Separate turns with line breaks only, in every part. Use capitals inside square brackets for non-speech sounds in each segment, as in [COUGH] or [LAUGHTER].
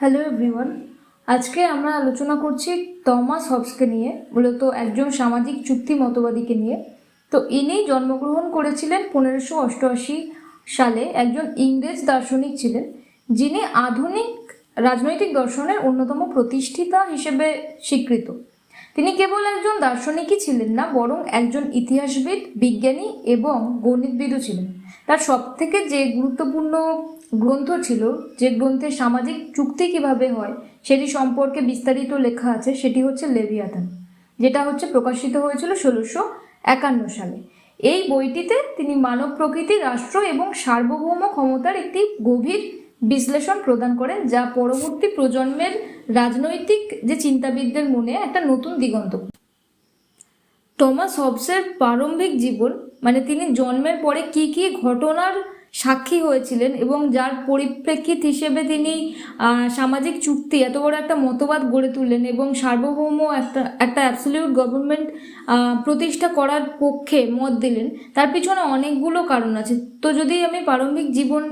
Hello everyone আজকে আমরা আলোচনা করছি টমাস হবসকে নিয়ে, মূলত একজন সামাজিক চুক্তি মতবাদীকে নিয়ে। তো ইনি জন্মগ্রহণ করেছিলেন পনেরোশো অষ্টআশি সালে, একজন ইংরেজ দার্শনিক ছিলেন, যিনি আধুনিক রাজনৈতিক দর্শনের অন্যতম প্রতিষ্ঠিতা হিসেবে স্বীকৃত। তিনি কেবল একজন দার্শনিকই ছিলেন না, বরং একজন ইতিহাসবিদ, বিজ্ঞানী এবং গণিতবিদও ছিলেন। তার সব থেকে যে গুরুত্বপূর্ণ গ্রন্থ ছিল, যে গ্রন্থে সামাজিক চুক্তি কীভাবে হয়, সেটি সম্পর্কে বিস্তারিত লেখা আছে, সেটি হচ্ছে লেভিয়াথান যেটা হচ্ছে প্রকাশিত হয়েছিল ষোলোশো একান্ন সালে। এই বইটিতে তিনি মানব প্রকৃতি, রাষ্ট্র এবং সার্বভৌম ক্ষমতার একটি গভীর বিশ্লেষণ প্রদান করেন যা পরবর্তী প্রজন্মের রাজনৈতিক যে চিন্তাবিদদের মনে একটা নতুন দিগন্ত। টমাস হবসের প্রারম্ভিক জীবন মানে তিনি জন্মের পরে কি কি ঘটনার সাক্ষী হয়েছিলেন এবং যার পরিপ্রেক্ষিত হিসেবে তিনি সামাজিক চুক্তি, এত বড় একটা মতবাদ গড়ে তুললেন এবং সার্বভৌম একটা একটা অ্যাবসলিউট গভর্নমেন্ট প্রতিষ্ঠা করার পক্ষে মত দিলেন, তার পিছনে অনেকগুলো কারণ আছে। তো যদি আমি প্রারম্ভিক জীবন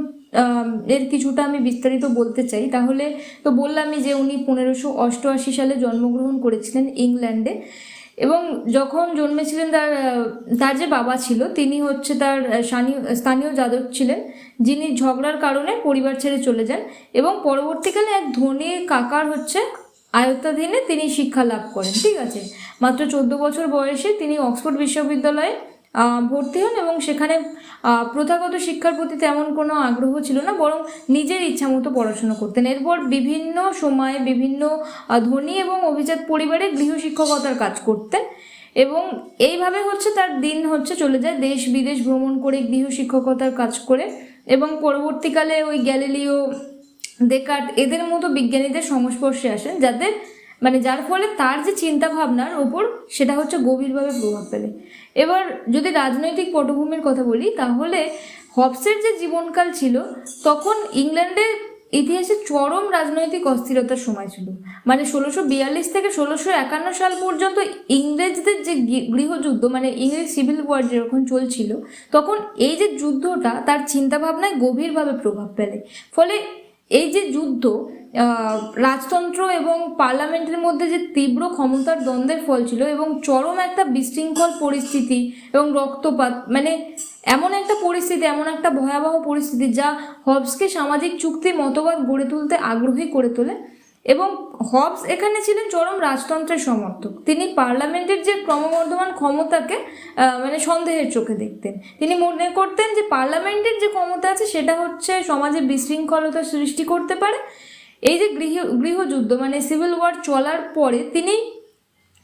এর কিছুটা আমি বিস্তারিত বলতে চাই। তাহলে তো বললামই যে উনি পনেরোশো অষ্টআশি সালে জন্মগ্রহণ করেছিলেন ইংল্যান্ডে এবং যখন জন্মেছিলেন তার তার যে বাবা ছিল তিনি হচ্ছে তার স্থানীয় যাদব ছিলেন। যিনি ঝগড়ার কারণে পরিবার ছেড়ে চলে যান এবং পরবর্তীকালে এক ধনী কাকার হচ্ছে আয়ত্তাধীনে তিনি শিক্ষা লাভ করেন। ঠিক আছে? মাত্র চোদ্দ বছর বয়সে তিনি অক্সফোর্ড বিশ্ববিদ্যালয়ে ভর্তি হন এবং সেখানে প্রথাগত শিক্ষার প্রতি তেমন কোনো আগ্রহ ছিল না, বরং নিজের ইচ্ছা মতো পড়াশোনা করতেন। এরপর বিভিন্ন সময়ে বিভিন্ন ধনী এবং অভিজাত পরিবারে গৃহশিক্ষকতার কাজ করতেন এবং এইভাবে হচ্ছে তার দিন হচ্ছে চলে যায়। দেশ বিদেশ ভ্রমণ করে গৃহশিক্ষকতার কাজ করে এবং পরবর্তীকালে ওই গ্যালিলিও দেকার্ট এদের মতো বিজ্ঞানীদের সংস্পর্শে আসেন, যাদের মানে যার ফলে তার যে চিন্তা ভাবনার ওপর সেটা হচ্ছে গভীরভাবে প্রভাব ফেলে। এবার যদি রাজনৈতিক পটভূমির কথা বলি, তাহলে হবসের যে জীবনকাল ছিল, তখন ইংল্যান্ডে ইতিহাসে চরম রাজনৈতিক অস্থিরতার সময় ছিল। মানে ষোলোশো বিয়াল্লিশ থেকে ষোলোশো একান্ন সাল পর্যন্ত ইংরেজদের যে গৃহযুদ্ধ মানে ইংরেজ সিভিল ওয়ার যখন চলছিল, তখন এই যে যুদ্ধটা তার চিন্তাভাবনায় গভীরভাবে প্রভাব ফেলে। ফলে এই যে যুদ্ধ রাজতন্ত্র এবং পার্লামেন্টের মধ্যে যে তীব্র ক্ষমতার দ্বন্দ্বের ফল ছিল এবং চরম একটা বিশৃঙ্খল পরিস্থিতি এবং রক্তপাত মানে এমন একটা পরিস্থিতি, এমন একটা ভয়াবহ পরিস্থিতি যা হবসকে সামাজিক চুক্তি মতবাদ গড়ে তুলতে আগ্রহী করে তোলে এবং হবস এখানে ছিলেন চরম রাজতন্ত্রের সমর্থক। তিনি পার্লামেন্টের যে ক্রমবর্ধমান ক্ষমতাকে মানে সন্দেহের চোখে দেখতেন। তিনি মনে করতেন যে পার্লামেন্টের যে ক্ষমতা আছে, সেটা হচ্ছে সমাজে বিশৃঙ্খলতা সৃষ্টি করতে পারে। এই যে গৃহ, গৃহযুদ্ধ মানে সিভিল ওয়ার চলার পরে তিনি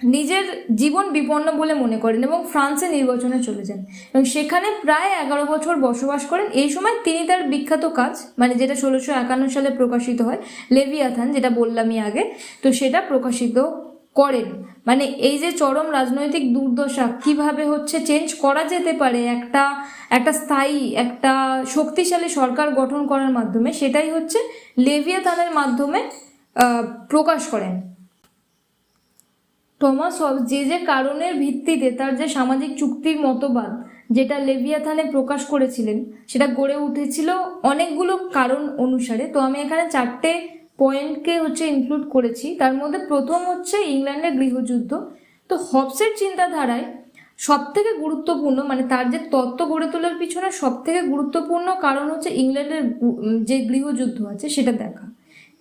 নিজের জীবন বিপন্ন বলে মনে করেন এবং ফ্রান্সে নির্বাচনে চলে যান। এবং সেখানে প্রায় এগারো বছর বসবাস করেন। এই সময় তিনি তার বিখ্যাত কাজ মানে যেটা ষোলোশো একান্ন সালে প্রকাশিত হয়, লেভিয়াথান, যেটা বললামই আগে, তো সেটা প্রকাশিত করেন। মানে এই যে চরম রাজনৈতিক দুর্দশা, কীভাবে হচ্ছে চেঞ্জ করা যেতে পারে একটা একটা স্থায়ী, একটা শক্তিশালী সরকার গঠন করার মাধ্যমে, সেটাই হচ্ছে লেভিয়াথানের মাধ্যমে প্রকাশ করেন। টমাস হবস যে যে কারণের ভিত্তিতে তার যে সামাজিক চুক্তির মতবাদ, যেটা লেভিয়াথানে প্রকাশ করেছিলেন, সেটা গড়ে উঠেছিল অনেকগুলো কারণ অনুসারে। তো আমি এখানে চারটে পয়েন্টকে হচ্ছে ইনক্লুড করেছি। তার মধ্যে প্রথম হচ্ছে ইংল্যান্ডের গৃহযুদ্ধ। তো হবসের চিন্তাধারায় সব থেকে গুরুত্বপূর্ণ মানে তার যে তত্ত্ব গড়ে তোলার পিছনে সব থেকে গুরুত্বপূর্ণ কারণ হচ্ছে ইংল্যান্ডের যে গৃহযুদ্ধ আছে, সেটা দেখা।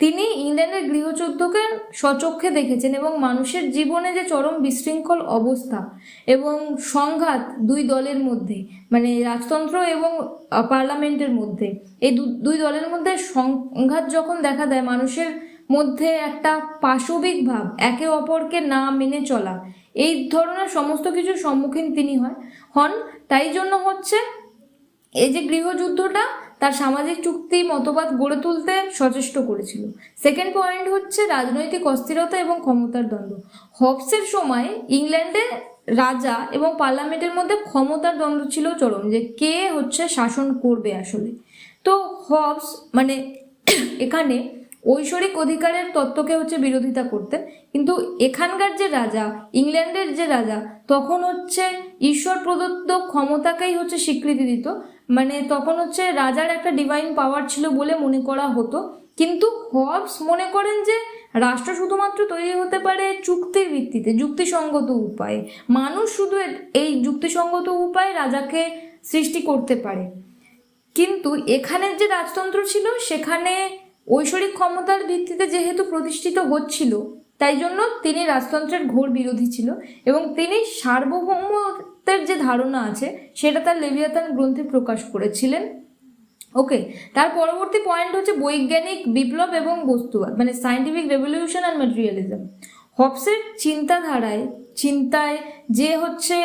তিনি ইংল্যান্ডের গৃহযুদ্ধকে সচক্ষে দেখেছেন এবং মানুষের জীবনে যে চরম বিশৃঙ্খল অবস্থা এবং সংঘাত দুই দলের মধ্যে মানে রাজতন্ত্র এবং পার্লামেন্টের মধ্যে, এই দুই দলের মধ্যে সংঘাত যখন দেখা দেয়, মানুষের মধ্যে একটা পাশবিক ভাব, একে অপরকে না মেনে চলা, এই ধরনের সমস্ত কিছুর সম্মুখীন তিনি হয় হন, তাই জন্য হচ্ছে এই যে গৃহযুদ্ধটা তার সামাজিক চুক্তি, মতবাদ গড়ে তুলতে সচেষ্ট করেছিল। সেকেন্ড পয়েন্ট হচ্ছে রাজনৈতিক অস্থিরতা এবং ক্ষমতার দ্বন্দ্ব। হবসের সময় ইংল্যান্ডে রাজা এবং পার্লামেন্টের মধ্যে ক্ষমতার দ্বন্দ্ব ছিল চরম, যে কে হচ্ছে শাসন করবে আসলে। তো হবস মানে [COUGHS] এখানে ঐশ্বরিক অধিকারের তত্ত্বকে হচ্ছে বিরোধিতা করতেন কিন্তু এখানকার যে রাজা, ইংল্যান্ডের যে রাজা, তখন হচ্ছে ঈশ্বর প্রদত্ত ক্ষমতাকেই হচ্ছে স্বীকৃতি দিত। মানে তখন হচ্ছে রাজার একটা ডিভাইন পাওয়ার ছিল বলে মনে করা হতো। কিন্তু হবস মনে করেন যে রাষ্ট্র শুধুমাত্র তৈরি হতে পারে চুক্তির ভিত্তিতে, যুক্তিসঙ্গত উপায়ে। মানুষ শুধু এই যুক্তিসঙ্গত উপায়ে রাজাকে সৃষ্টি করতে পারে। কিন্তু এখানের যে রাজতন্ত্র ছিল, সেখানে ঐশ্বরিক ক্ষমতার ভিত্তিতে যেহেতু প্রতিষ্ঠিত হচ্ছিল, তাই জন্য তিনি রাজতন্ত্রের ঘোর বিরোধী ছিল এবং তিনি সার্বভৌমত্বের যে ধারণা আছে, সেটা তার লেভিয়াতান গ্রন্থে প্রকাশ করেছিলেন। ওকে, তার পরবর্তী পয়েন্ট হচ্ছে বৈজ্ঞানিক বিপ্লব এবং বস্তুবাদ মানে সায়েন্টিফিক রেভলিউশন অ্যান্ড ম্যাটেরিয়ালিজম হবসের চিন্তাধারায়, চিন্তায় যে হচ্ছে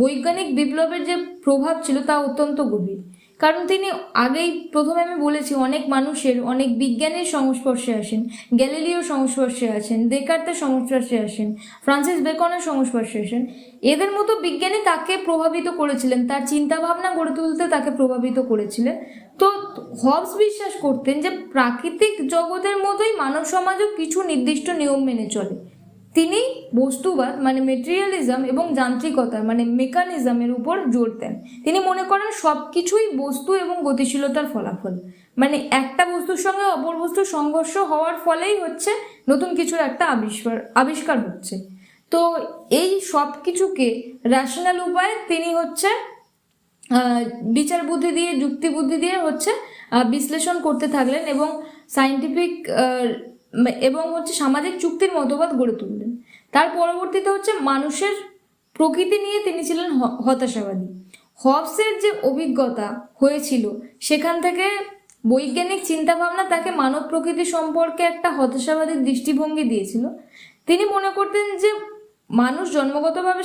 বৈজ্ঞানিক বিপ্লবের যে প্রভাব ছিল তা অত্যন্ত গভীর। কারণ তিনি আগেই প্রথমে আমি বলেছি, অনেক মানুষের, অনেক বিজ্ঞানের সংস্পর্শে আসেন গ্যালিলিওর সংস্পর্শে আসেন দেকার্তের সংস্পর্শে আসেন, ফ্রান্সিস বেকনের সংস্পর্শে আসেন। এদের মতো বিজ্ঞানী তাকে প্রভাবিত করেছিলেন, তার চিন্তা ভাবনা গড়ে তুলতে তাকে প্রভাবিত করেছিলেন। তো হবস বিশ্বাস করতেন যে প্রাকৃতিক জগতের মতোই মানব সমাজও কিছু নির্দিষ্ট নিয়ম মেনে চলে। তিনি বস্তুবাদ মানে মেটেরিয়ালিজম এবং যান্ত্রিকতা মানে মেকানিজমের উপর জোর দেন। তিনি মনে করেন সব কিছুই বস্তু এবং গতিশীলতার ফলাফল। মানে একটা বস্তুর সঙ্গে অপর বস্তুর সংঘর্ষ হওয়ার ফলেই হচ্ছে নতুন কিছুর একটা আবিষ্কার আবিষ্কার হচ্ছে। তো এই সব কিছুকে ন্যাশনাল উপায়ে তিনি হচ্ছে বিচার বুদ্ধি দিয়ে, যুক্তি বুদ্ধি দিয়ে হচ্ছে বিশ্লেষণ করতে থাকলেন এবং সাইন্টিফিক এবং হচ্ছে সামাজিক চুক্তির মতবাদ গড়ে তুললেন। তার পরবর্তীতে হচ্ছে মানুষের প্রকৃতি নিয়ে তিনি ছিলেন হতাশাবাদী। হবসের যে অভিজ্ঞতা হয়েছিল, সেখান থেকে বৈজ্ঞানিক চিন্তাভাবনা তাকে মানব প্রকৃতি সম্পর্কে একটা হতাশাবাদী দৃষ্টিভঙ্গি দিয়েছিল। তিনি মনে করতেন যে মানুষ জন্মগতভাবে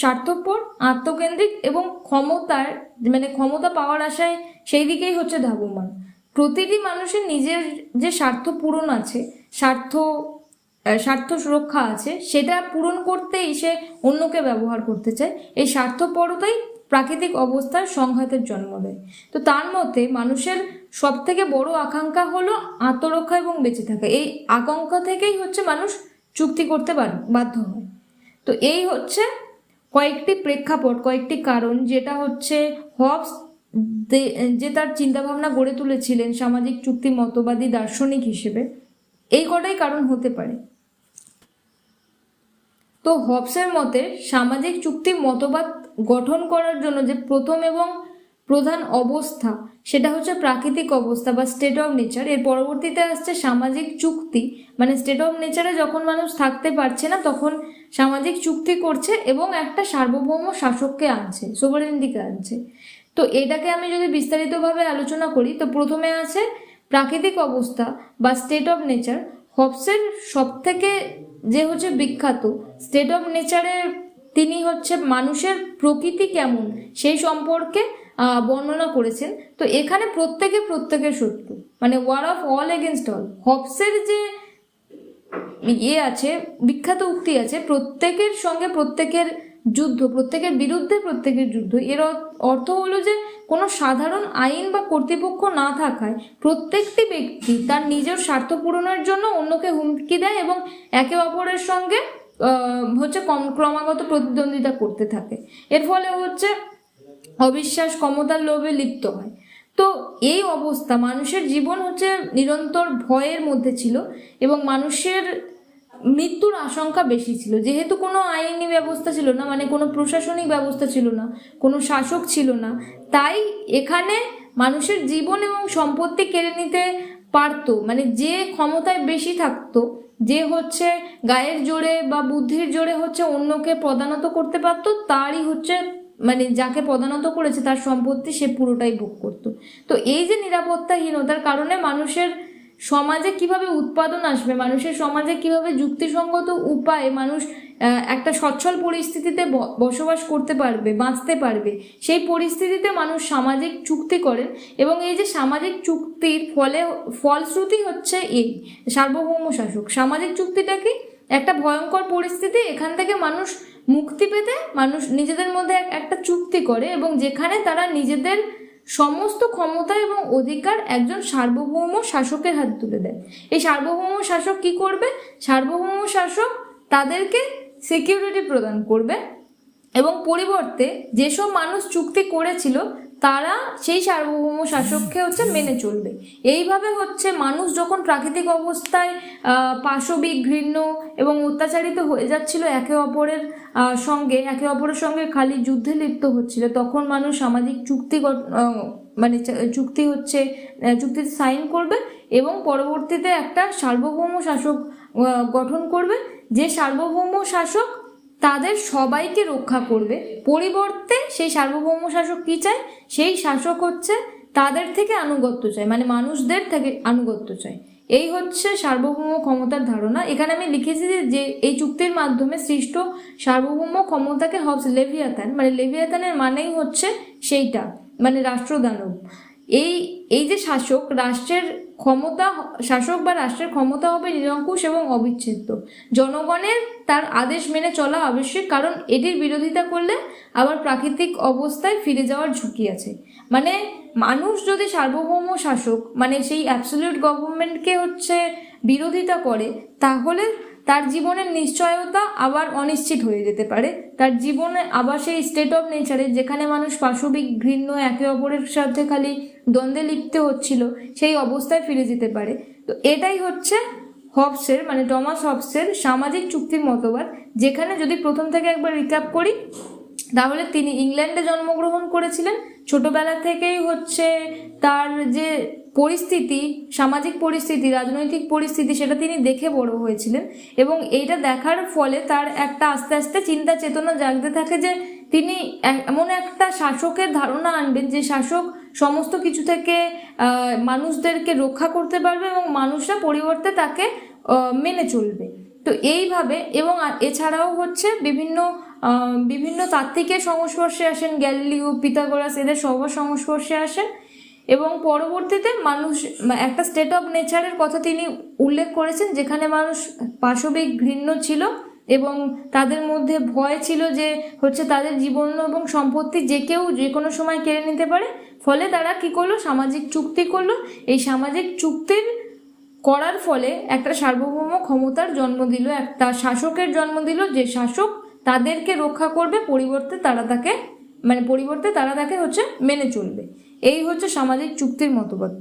স্বার্থপর, আত্মকেন্দ্রিক এবং ক্ষমতার মানে ক্ষমতা পাওয়ার আশায় সেই দিকেই হচ্ছে ধাবমান। প্রতিটি মানুষের নিজের যে স্বার্থ পূরণ আছে, স্বার্থ স্বার্থ সুরক্ষা আছে, সেটা পূরণ করতেই সে অন্যকে ব্যবহার করতে চায়। এই স্বার্থপরতাই প্রাকৃতিক অবস্থার সংঘাতের জন্ম দেয়। তো তার মতে মানুষের সব থেকে বড় আকাঙ্ক্ষা হলো আত্মরক্ষা এবং বেঁচে থাকা। এই আকাঙ্ক্ষা থেকেই হচ্ছে মানুষ চুক্তি করতে বাধ্য- হয়। তো এই হচ্ছে কয়েকটি প্রেক্ষাপট, কয়েকটি কারণ, যেটা হচ্ছে হবস যে তার চিন্তাভাবনা গড়ে তুলেছিলেন সামাজিক চুক্তি, মতবাদী, দার্শনিক হিসেবে, এই কটাই কারণ হতে পারে। তো হবসের মতে সামাজিক চুক্তি, মতবাদ গঠন করার জন্য যে প্রথম এবং প্রধান অবস্থা, সেটা হচ্ছে প্রাকৃতিক অবস্থা বা স্টেট অফ নেচার এর পরবর্তীতে আসছে সামাজিক চুক্তি। মানে স্টেট অফ নেচারে যখন মানুষ থাকতে পারছে না, তখন সামাজিক চুক্তি করছে এবং একটা সার্বভৌম শাসককে আনছে সোভারেন্টিকে আনছে। তো এটাকে আমি যদি বিস্তারিতভাবে আলোচনা করি, তো প্রথমে আছে প্রাকৃতিক অবস্থা বা স্টেট অফ নেচার হবসের সব থেকে যে হচ্ছে বিখ্যাত স্টেট অফ নেচারের তিনি হচ্ছে মানুষের প্রকৃতি কেমন সেই সম্পর্কে বর্ণনা করেছেন। তো এখানে প্রত্যেকে প্রত্যেকের শত্রু মানে war of all against all হবসের যে ইয়ে আছে, বিখ্যাত উক্তি আছে, প্রত্যেকের সঙ্গে প্রত্যেকের যুদ্ধ, প্রত্যেকের বিরুদ্ধে প্রত্যেকের যুদ্ধ। এর অর্থ হলো যে কোনো সাধারণ আইন বা কর্তৃপক্ষ না থাকায় প্রত্যেকটি ব্যক্তি তার নিজের স্বার্থ পূরণের জন্য অন্যকে হুমকি দেয় এবং একে অপরের সঙ্গে হচ্ছে কম- ক্রমাগত প্রতিদ্বন্দ্বিতা করতে থাকে। এর ফলে হচ্ছে অবিশ্বাস, ক্ষমতার লোভে লিপ্ত হয়। তো এই অবস্থা মানুষের জীবন হচ্ছে নিরন্তর ভয়ের মধ্যে ছিল এবং মানুষের মৃত্যুর আশঙ্কা বেশি ছিল। যেহেতু কোনো আইনি ব্যবস্থা ছিল না মানে কোনো প্রশাসনিক ব্যবস্থা ছিল না, কোনো শাসক ছিল না, তাই এখানে মানুষের জীবন এবং সম্পত্তি কেড়ে নিতে পারতো। মানে যে ক্ষমতায় বেশি থাকতো, যে হচ্ছে গায়ের জোরে বা বুদ্ধির জোরে হচ্ছে অন্যকে প্রদানত করতে পারতো, তারই হচ্ছে মানে যাকে প্রদানত করেছে তার সম্পত্তি সে পুরোটাই ভোগ করত। তো এই যে নিরাপত্তাহীনতার কারণে মানুষের সমাজে কীভাবে উৎপাদন আসবে, মানুষের সমাজে কীভাবে যুক্তিসঙ্গত উপায়ে মানুষ একটা সচ্ছল পরিস্থিতিতে বসবাস করতে পারবে, বাঁচতে পারবে, সেই পরিস্থিতিতে মানুষ সামাজিক চুক্তি করেন এবং এই যে সামাজিক চুক্তির ফলে, ফলশ্রুতি হচ্ছে এই, সার্বভৌম শাসক। সামাজিক চুক্তিটা কি? একটা ভয়ঙ্কর পরিস্থিতি, এখান থেকে মানুষ মুক্তি পেতে মানুষ নিজেদের মধ্যে একটা চুক্তি করে এবং যেখানে তারা নিজেদের সমস্ত ক্ষমতা এবং অধিকার একজন সার্বভৌম শাসকের হাত তুলে দেয়। এই সার্বভৌম শাসক কি করবে? সার্বভৌম শাসক তাদেরকে সিকিউরিটি প্রদান করবে এবং পরিবর্তে যেসব মানুষ চুক্তি করেছিল তারা সেই সার্বভৌম শাসককে হচ্ছে মেনে চলবে। এইভাবে হচ্ছে মানুষ যখন প্রাকৃতিক অবস্থায় পাশবিক ঘৃণ্য এবং অত্যাচারিত হয়ে যাচ্ছিল একে অপরের সঙ্গে একে অপরের সঙ্গে খালি যুদ্ধে লিপ্ত হচ্ছিল তখন মানুষ সামাজিক চুক্তি মানে চুক্তি হচ্ছে আহ, চুক্তিতে সাইন করবে এবং পরবর্তীতে একটা সার্বভৌম শাসক গঠন করবে যে সার্বভৌম শাসক তাদের সবাইকে রক্ষা করবে। পরিবর্তে সেই সার্বভৌম শাসক কি চায়? সেই শাসক হচ্ছে তাদের থেকে আনুগত্য চায় মানে মানুষদের থেকে আনুগত্য চায়। এই হচ্ছে সার্বভৌম ক্ষমতার ধারণা। এখানে আমি লিখেছি যে- এই চুক্তির মাধ্যমে সৃষ্ট সার্বভৌম ক্ষমতাকে হবস লেভিয়াতান মানে লেভিয়াতানের মানেই হচ্ছে সেইটা মানে রাষ্ট্রদানব। এই এই যে শাসক, রাষ্ট্রের ক্ষমতা, শাসক বা রাষ্ট্রের ক্ষমতা হবে নিরঙ্কুশ এবং অবিচ্ছেদ্য। জনগণের তার আদেশ মেনে চলা আবশ্যিক, কারণ এটির বিরোধিতা করলে আবার প্রাকৃতিক অবস্থায় ফিরে যাওয়ার ঝুঁকি আছে। মানে মানুষ যদি সার্বভৌম শাসক মানে সেই অ্যাবসলিউট গভর্নমেন্টকে হচ্ছে বিরোধিতা করে, তাহলে তার জীবনের নিশ্চয়তা আবার অনিশ্চিত হয়ে যেতে পারে। তার জীবনে আবার সেই স্টেট অফ নেচারে যেখানে মানুষ পাশবিক, ঘৃণ্য, একে অপরের সাথে খালি দ্বন্দ্বে লিপ্ত হচ্ছিল, সেই অবস্থায় ফিরে যেতে পারে। তো এটাই হচ্ছে হবসের মানে টমাস হবসের সামাজিক চুক্তির মতবাদ। যেখানে যদি প্রথম থেকে একবার রিক্যাপ করি, তাহলে তিনি ইংল্যান্ডে জন্মগ্রহণ করেছিলেন। ছোটবেলা থেকেই হচ্ছে তার যে পরিস্থিতি, সামাজিক পরিস্থিতি, রাজনৈতিক পরিস্থিতি সেটা তিনি দেখে বড় হয়েছিলেন এবং এইটা দেখার ফলে তার একটা আস্তে আস্তে চিন্তা চেতনা জাগতে থাকে যে তিনি এমন একটা শাসকের ধারণা আনবেন যে শাসক সমস্ত কিছু থেকে মানুষদেরকে রক্ষা করতে পারবে এবং মানুষরা পরিবর্তে তাকে মেনে চলবে। তো এইভাবে এবং এছাড়াও হচ্ছে বিভিন্ন বিভিন্ন তাত্ত্বিকের সংস্পর্শে আসেন, গ্যালিলিও, পিথাগোরাস এদের সবার সংস্পর্শে আসেন। এবং পরবর্তীতে মানুষ একটা স্টেট অফ নেচারের কথা তিনি উল্লেখ করেছেন, যেখানে মানুষ পাশবিক ঘৃণ্য ছিল এবং তাদের মধ্যে ভয় ছিল যে হচ্ছে তাদের জীবন এবং সম্পত্তি যে কেউ যে কোনো সময় কেড়ে নিতে পারে। ফলে তারা কি করল? সামাজিক চুক্তি করল। এই সামাজিক চুক্তির করার ফলে একটা সার্বভৌম ক্ষমতার জন্ম দিল একটা শাসকের জন্ম দিল, যে শাসক তাদেরকে রক্ষা করবে, পরিবর্তে তারা তাকে মানে পরিবর্তে তারা তাকে হচ্ছে মেনে চলবে। এই হচ্ছে সামাজিক চুক্তির মতবাদ।